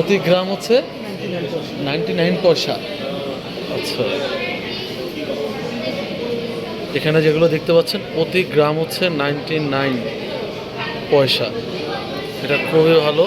প্রতি গ্রাম হচ্ছে ninety nine পয়সা। আচ্ছা। এখানে যেগুলো দেখতে পাচ্ছেন, প্রতি গ্রাম হচ্ছে নাইনটি নাইন পয়সা। এটা খুবই ভালো।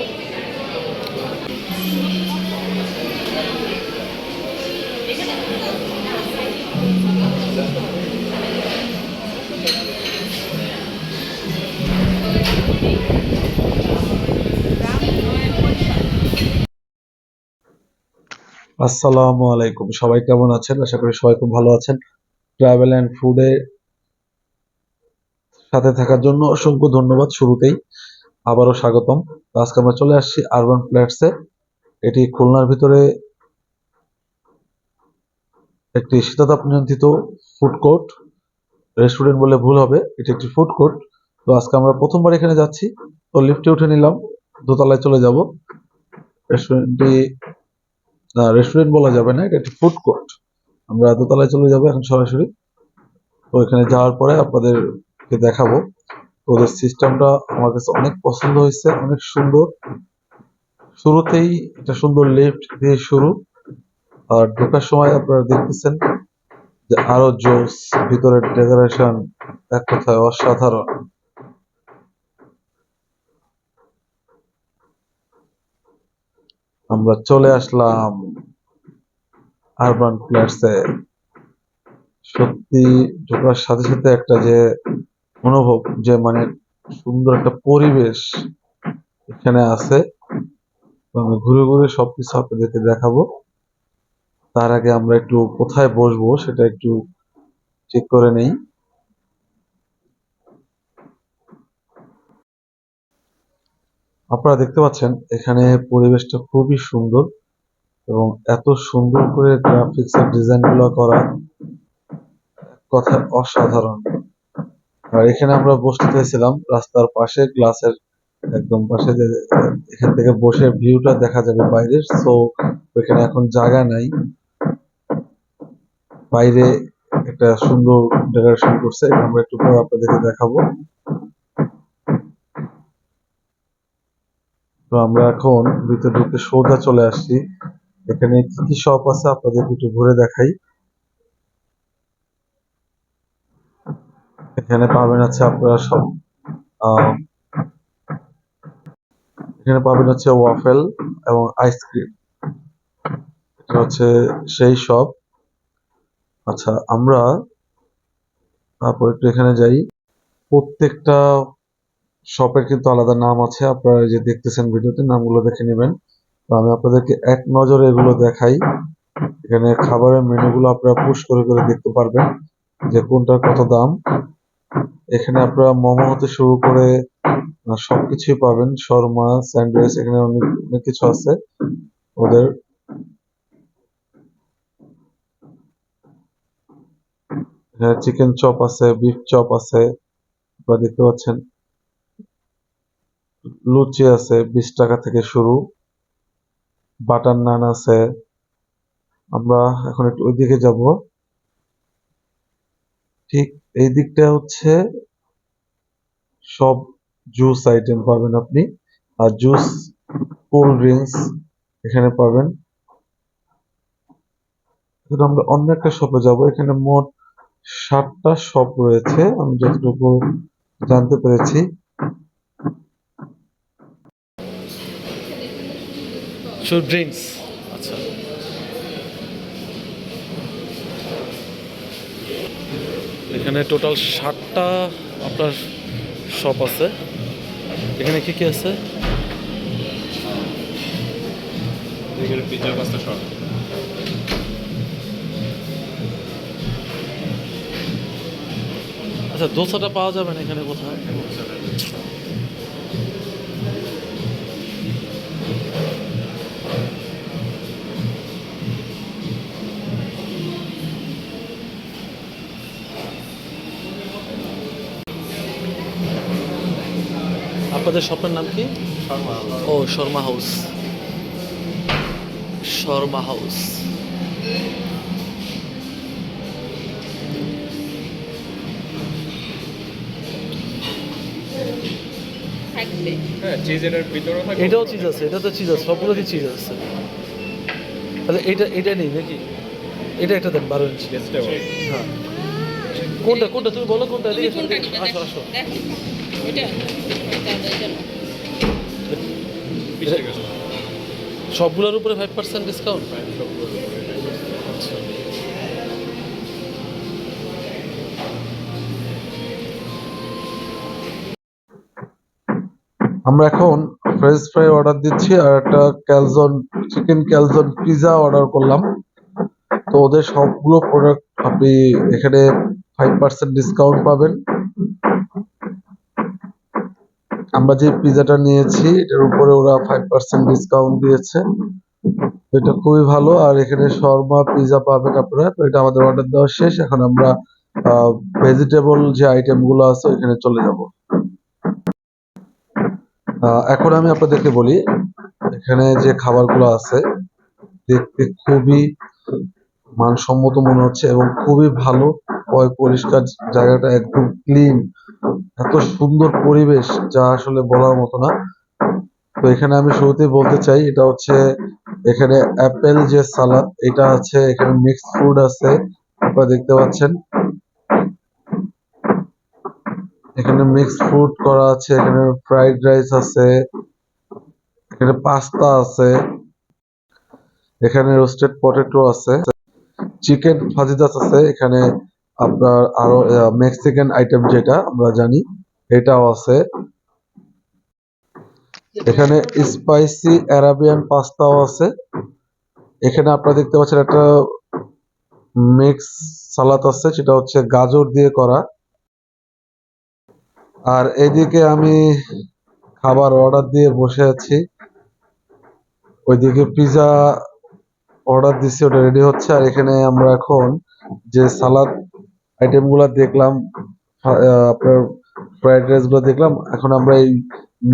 আসসালামু আলাইকুম। সবাই কেমন আছেন? আশা করি সবাই খুব ভালো আছেন। ট্রাভেল অ্যান্ড ফুডে সাথে থাকার জন্য অসংখ্য ধন্যবাদ শুরুতেই। আবারও স্বাগতম। আজকে আমরা চলে আসছি আরবান ফ্ল্যাটসে এটি খুলনার ভিতরে একটি শীতাতাপ নিয়ন্ত্রিত ফুড কোর্ট রেস্টুরেন্ট বলে ভুল হবে, এটি একটি ফুড কোর্ট তো আজকে আমরা প্রথমবার এখানে যাচ্ছি। তো লিফটে উঠে নিলাম। দোতলায় চলে যাব। রেস্টুরেন্টটি রেস্টুরেন্ট বলা যাবে না, এটা একটি ফুড কোর্ট আমরা দোতলায় চলে যাব এখন সরাসরি। তো এখানে যাওয়ার পরে আপনাদেরকে দেখাবো। ওদের সিস্টেমটা আমার কাছে অনেক পছন্দ হয়েছে, অনেক সুন্দর। শুরুতেই একটা সুন্দর লিফট দিয়ে শুরু। আর ঢোকার সময় আপনারা দেখতেছেন যে আরও জোস ভিতরের ডেকোরেশন এক কথায় অসাধারণ। আমরা চলে আসলাম আরবান ফ্ল্যাটসে সত্যি ঢোকার সাথে সাথে একটা যে অনুভব যে মানে সুন্দর একটা পরিবেশ এখানে আছে। আমি ঘুরে ঘুরে সবকিছু আপনাদেরকে দেখাবো। তার আগে আমরা একটু কোথায় বসবো সেটা একটু ঠিক করে নেই। আপনারা দেখতে পাচ্ছেন, এখানে পরিবেশটা খুবই সুন্দর এবং এত সুন্দর করে ডিজাইনগুলো করা কথা অসাধারণ। আর এখানে আমরা বসতে চাইছিলাম রাস্তার পাশে গ্লাসের একদম পাশে এখান থেকে বসে ভিউটা দেখা যাবে বাইরের সো ওইখানে এখন জায়গা নাই। বাইরে একটা সুন্দর ডেকোরেশন করছে। আমরা একটু পরে আপনাদেরকে দেখাবো। তো আমরা এখন ভিতরে ঢুকে সোজা চলে আসছি। এখানে কি কি শপ আছে আপনাদের একটু ঘুরে দেখাই। এখানে পাবেন হচ্ছে আপনারা সব এখানে পাবেন হচ্ছে ওয়াফেল এবং আইসক্রিম এটা হচ্ছে সেই শপ আচ্ছা আমরা তারপর একটু এখানে যাই। প্রত্যেকটা শপের কিন্তু আলাদা নাম আছে, আপনারা যে দেখতেছেন ভিডিওতে, নামগুলো দেখে নেবেন। তো আমি আপনাদেরকে এক নজরে এগুলো দেখাই। এখানে খাবারের মেনুগুলো আপনারা পুশ করে করে দেখতে পারবেন যে কোনটার কত দাম। এখানে আপনারা মোমো হতে শুরু করে সবকিছুই পাবেন। শর্মা, স্যান্ডউইচ, এখানে অনেক অনেক কিছু আছে ওদের। এখানে চিকেন চপ আছে, বিফ চপ আছে আপনারা দেখতে পাচ্ছেন। লুচি আছে, বিশ টাকা থেকে শুরু। বাটার নান আছে। আমরা এখন একটু ওই দিকে যাব। ঠিক এই দিকটা হচ্ছে সব জুস আইটেম পাবেন আপনি। আর জুস কোল্ড ড্রিঙ্কস এখানে পাবেন। আমরা অন্য একটা শপে যাব। এখানে মোট সাতটা শপ রয়েছে। আমি যতটুকু জানতে পেরেছি। শুধু ড্রিঙ্কস আচ্ছা। এখানে টোটাল ষাটটা আপনার শপ আছে। এখানে কি কি আছে? এখানে পাস্তা আচ্ছা দোসাটা পাওয়া যাবে না এখানে কোথায়? আপনাদের শপের নাম কি? ও শর্মা হাউস। শর্মা হাউস। হ্যাঁ এটাও চিজ আছে এটা তো চিজ আছে সবগুলোতে চিজ আছে। তাহলে এটা এটা নেই নাকি? এটা একটা দেন বারো ইঞ্চি হ্যাঁ। কোনটা কোনটা তুমি বলো কোনটা আসো আসো। সবগুলোর উপরে ফাইভ পার্সেন্ট ডিসকাউন্ট আমরা এখন ফ্রেঞ্চ ফ্রাই অর্ডার দিচ্ছি আর একটা calzone chicken calzone pizza order করলাম। তো ওদের সবগুলো প্রোডাক্ট আপনি এখানে ফাইভ পার্সেন্ট ডিসকাউন্ট পাবেন। আমরা যে পিজাটা নিয়েছি, এটার উপরে ওরা ফাইভ পার্সেন্ট ডিসকাউন্ট দিয়েছে। এটা খুবই ভালো। আর এখানে শর্মা পিজা পাবেন আপনারা। তো এটা আমাদের অর্ডার দেওয়া শেষ। এখন আমরা ভেজিটেবল যে আইটেমগুলো আছে, ওইখানে চলে যাব। এখন আমি আপনাদেরকে বলি, এখানে যে খাবারগুলো আছে, দেখতে খুবই মানসম্মত মনে হচ্ছে এবং খুবই ভালো। পরিষ্কার জায়গাটা একদম ক্লিন এত সুন্দর পরিবেশ যা আসলে বলার মতো না। তো এখানে আমি শুরুতেই বলতে চাই, এটা হচ্ছে এখানে অ্যাপেল যে সালাদ, এটা আছে, এখানে মিক্সড ফুড আছে, আপনারা দেখতে পাচ্ছেন। এখানে মিক্সড ফুড করা আছে, এখানে ফ্রাইড রাইস আছে, এখানে পাস্তা আছে, এখানে রোস্টেড পটেটো আছে চিকেন ফাজিদাস আছে, এখানে আপনার আরও মেক্সিকান আইটেম যেটা আমরা জানি, এটাও আছে। এখানে স্পাইসি অ্যারাবিয়ান পাস্তাও আছে। এখানে আপনারা দেখতে পাচ্ছেন একটা মিক্স সালাদ আছে, সেটা হচ্ছে গাজর দিয়ে করা। আর এদিকে আমি খাবার অর্ডার দিয়ে বসে আছি। ওইদিকে পিজা অর্ডার দিচ্ছি ওটা রেডি হচ্ছে। আর এখানে আমরা এখন যে সালাদ আইটেমগুলা দেখলাম আপনার ফ্রাইড রাইসগুলো দেখলাম। এখন আমরা এই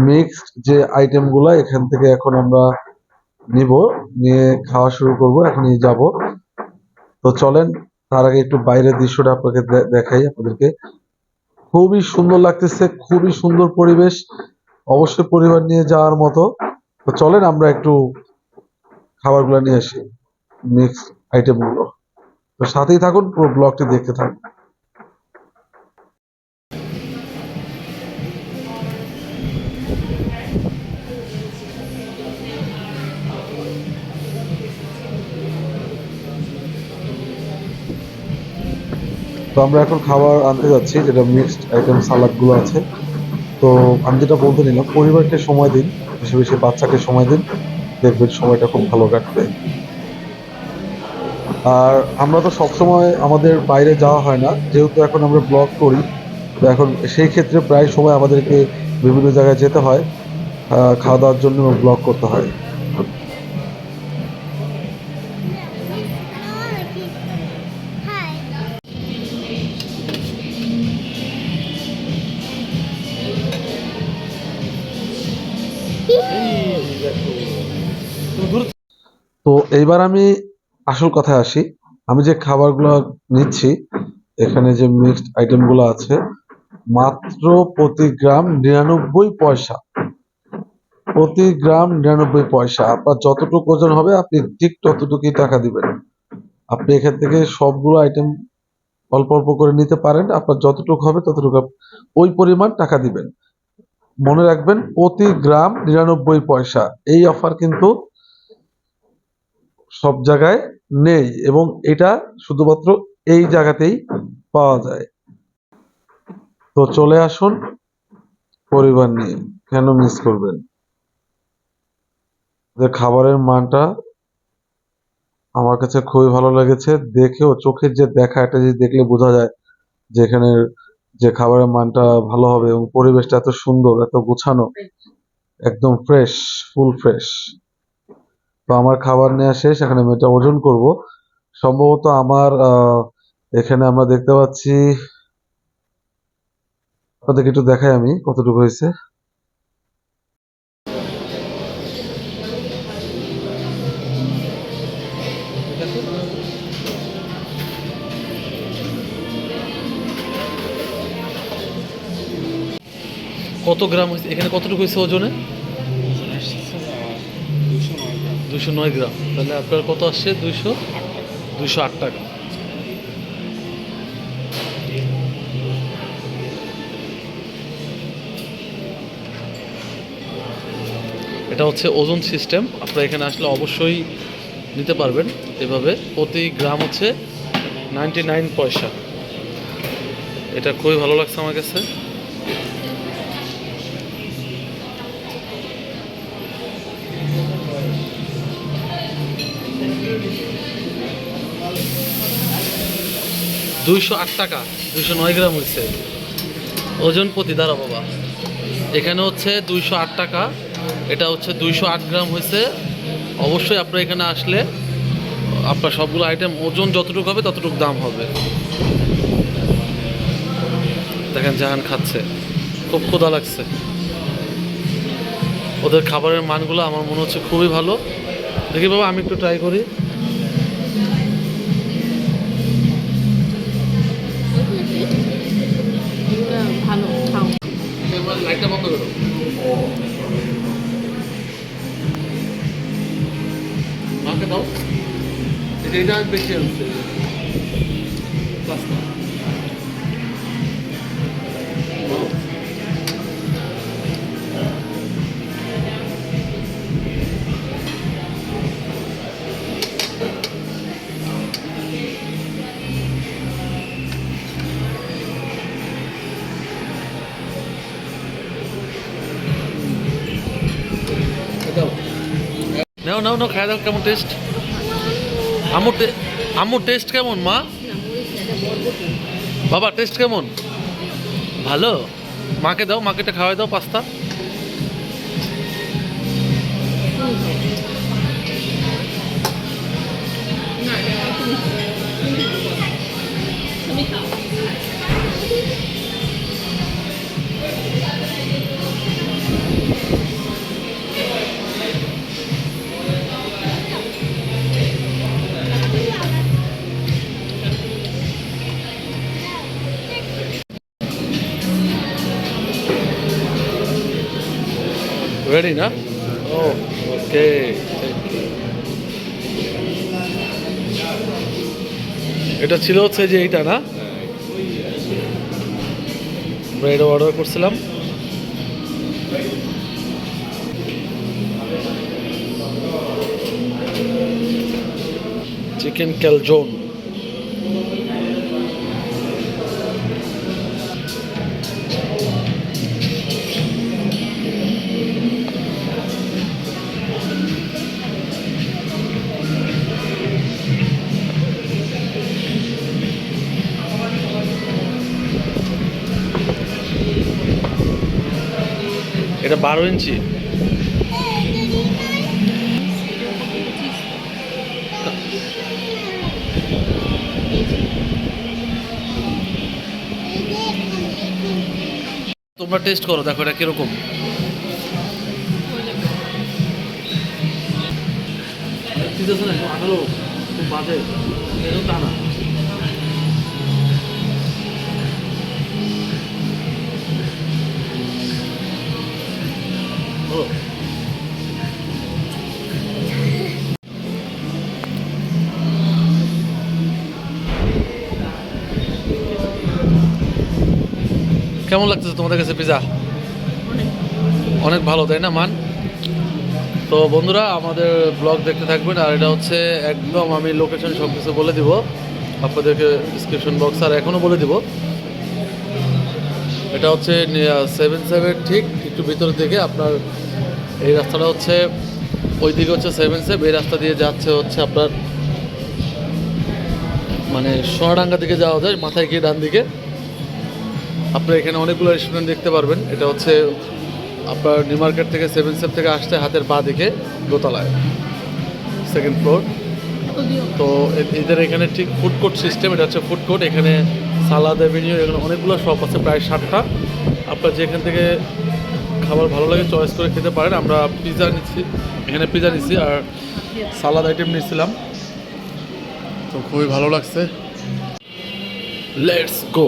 মিক্সড যে আইটেমগুলা, এখান থেকে এখন আমরা নিব, নিয়ে খাওয়া শুরু করব, এখনই যাব। তো চলেন, তার আগে একটু বাইরের দৃশ্যটা আপনাকে দেখাই আপনাদেরকে। খুবই সুন্দর লাগতেছে, খুবই সুন্দর পরিবেশ, অবশ্যই পরিবার নিয়ে যাওয়ার মতো। তো চলেন, আমরা একটু খাবারগুলো নিয়ে আসি মিক্স আইটেমগুলো। তো সাথেই থাকুন, পুরো ব্লগটি দেখতে থাকুন। তো আমরা এখন খাবার আনতে যাচ্ছি, যেটা মিক্সড আইটেম সালাদগুলো আছে। তো আমি যেটা বলতে নিলাম, পরিবারকে সময় দিন, বেশি বেশি বাচ্চাকে সময় দিন। দেখবেন সময়টা খুব ভালো কাটবে। আর আমরা তো সবসময় আমাদের বাইরে যাওয়া হয় না। যেহেতু এখন আমরা ব্লগ করি তো এখন সেই ক্ষেত্রে প্রায় সময় আমাদেরকে বিভিন্ন জায়গায় যেতে হয়। খাওয়া দাওয়ার জন্য ব্লগ করতে হয়। তো এইবার আমি আসল কথায় আসি, আমি যে খাবারগুলো নিচ্ছি, এখানে যে মিক্সড আইটেমগুলো আছে, মাত্র প্রতি গ্রাম নিরানব্বই পয়সা। প্রতি গ্রাম নিরানব্বই পয়সা। আপনার যতটুকু ওজন হবে, আপনি ঠিক ততটুকুই টাকা দিবেন। আপনি এখান থেকে সবগুলো আইটেম অল্প অল্প করে নিতে পারেন, আপনার যতটুকু হবে ততটুকু ওই পরিমাণ টাকা দিবেন। মনে রাখবেন, প্রতি গ্রাম নিরানব্বই পয়সা। এই অফার কিন্তু সব জায়গায় নেই এবং এটা শুধুমাত্র এই জায়গাতেই পাওয়া যায়। তো চলে আসুন পরিবার নিয়ে, কেন মিস করবেন? যে খাবারের মানটা আমার কাছে খুবই ভালো লেগেছে। দেখেও চোখের যে দেখা, এটা যে দেখলে বোঝা যায় যে এখানে যে খাবারের মানটা ভালো হবে এবং পরিবেশটা এত সুন্দর, এত গোছানো, একদম ফ্রেশ ফুল ফ্রেশ তো আমার খাবার নেওয়া শেষ, এখন আমি এটা ওজন করব। সম্ভবত আমার এখানে আমরা দেখতে পাচ্ছি, আপনাদেরকে একটু দেখাই আমি কতটুকু হয়েছে। কত গ্রাম হয়েছে? এখানে কতটুকু হয়েছে ওজনে? দুশো নয় গ্রাম। তাহলে আপনার কত আসছে? দুইশো? দুশো আট টাকা। এটা হচ্ছে ওজন সিস্টেম। আপনারা এখানে আসলে অবশ্যই নিতে পারবেন। এভাবে প্রতি গ্রাম হচ্ছে নাইনটি নাইন পয়সা। এটা খুবই ভালো লাগছে আমার কাছে। দুইশো আট টাকা, দুইশো নয় গ্রাম হচ্ছে ওজন প্রতি, দাঁড়া বাবা। এখানে হচ্ছে দুইশো আট টাকা, এটা হচ্ছে দুইশো আট গ্রাম হয়েছে অবশ্যই আপনার এখানে আসলে আপনার সবগুলো আইটেম ওজন যতটুকু হবে ততটুকু দাম হবে। দেখেন জাহান খাচ্ছে। খুব ক্ষুধা লাগছে। ওদের খাবারের মানগুলো আমার মনে হচ্ছে খুবই ভালো। দেখি বাবা, আমি একটু ট্রাই করি। এটা বেশি আনছে পাস্তা নাও নাও নাও খাই দাও কেমন টেস্ট আমুর আম্মুর টেস্ট কেমন, মা? বাবা টেস্ট কেমন? ভালো? মাকে দাও, মাকে খাওয়াই দাও, পাস্তা। রেডি না ও ওকে এটা ছিল হচ্ছে যে এইটা না? আমরা এটা অর্ডার করছিলাম। চিকেন ক্যালজোন এটা বারো ইঞ্চি। তোমরা টেস্ট করো দেখো এটা কীরকম। খুব বাজে। তা কেমন লাগতেছে তোমাদের কাছে পিজা অনেক। ভালো তাই না মান? তো বন্ধুরা আমাদের ব্লগ দেখতে থাকবেন আর এটা হচ্ছে একদম আমি লোকেশন সব কিছু বলে দিব। আপনাদেরকে ডিসক্রিপশন বক্স আর এখনও বলে দিব। এটা হচ্ছে সেভেন সেভেন ঠিক একটু ভিতরের দিকে আপনার এই রাস্তাটা হচ্ছে ওই দিকে হচ্ছে সেভেন সেভ এই রাস্তা দিয়ে যাচ্ছে হচ্ছে আপনার মানে সোনাডাঙ্গা দিকে যাওয়া যায়, মাথায় গিয়ে ডান দিকে। আপনার এখানে অনেকগুলো রেস্টুরেন্ট দেখতে পারবেন। এটা হচ্ছে আপনার নিউ মার্কেট থেকে সেভেন সেভ থেকে আসতে হাতের পা দিকে দোতলায় সেকেন্ড ফ্লোর তো এদের এখানে ঠিক ফুড কোর্ট সিস্টেম এটা হচ্ছে ফুড কোর্ট এখানে সালাদ অ্যাভিনিউ এখানে অনেকগুলো শপ আছে, প্রায় ষাটটা। আপনার যেখান থেকে খাবার ভালো লাগে চয়েস করে খেতে পারেন। আমরা পিজা নিচ্ছি, এখানে পিজা নিচ্ছি আর সালাদ আইটেম নিয়েছিলাম তো খুবই ভালো লাগছে। লেটস গো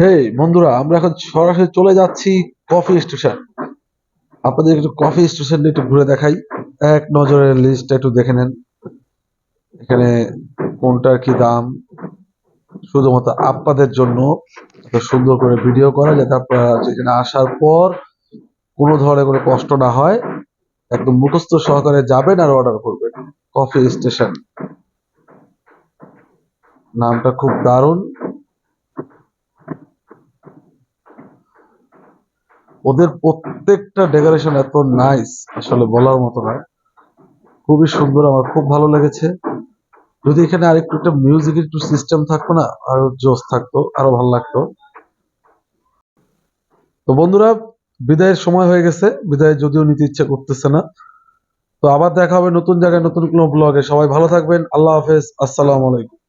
হেই, বন্ধুরা, আমরা এখন সরাসরি চলে যাচ্ছি কফি স্টেশন আপনাদের একটু কফি স্টেশনটা একটু ঘুরে দেখাই। এক নজরের লিস্টটা একটু দেখে নেন। এখানে কোনটার কি দাম? শুধুমাত্র আপনাদের জন্য সুন্দর করে ভিডিও করা, যাতে আপনারা যেখানে আসার পর কোনো ধরনের কোনো কষ্ট না হয়, একদম মুখস্থ সহকারে যাবেন আর অর্ডার করবেন। কফি স্টেশন নামটা খুব দারুণ। ওদের প্রত্যেকটা ডেকোরেশন এত নাইস আসলে বলার মতো না। খুবই সুন্দর, আমার খুব ভালো লেগেছে। যদি এখানে আরেকটু একটা মিউজিক একটু সিস্টেম থাকতো না, আরও জোস থাকতো, আরও ভালো লাগতো। তো বন্ধুরা, বিদায়ের সময় হয়ে গেছে। বিদায় যদিও নিতে ইচ্ছে করতেছে না। তো আবার দেখা হবে নতুন জায়গায়, নতুন কোনো ব্লগে সবাই ভালো থাকবেন। আল্লাহ হাফেজ। আসসালামু আলাইকুম।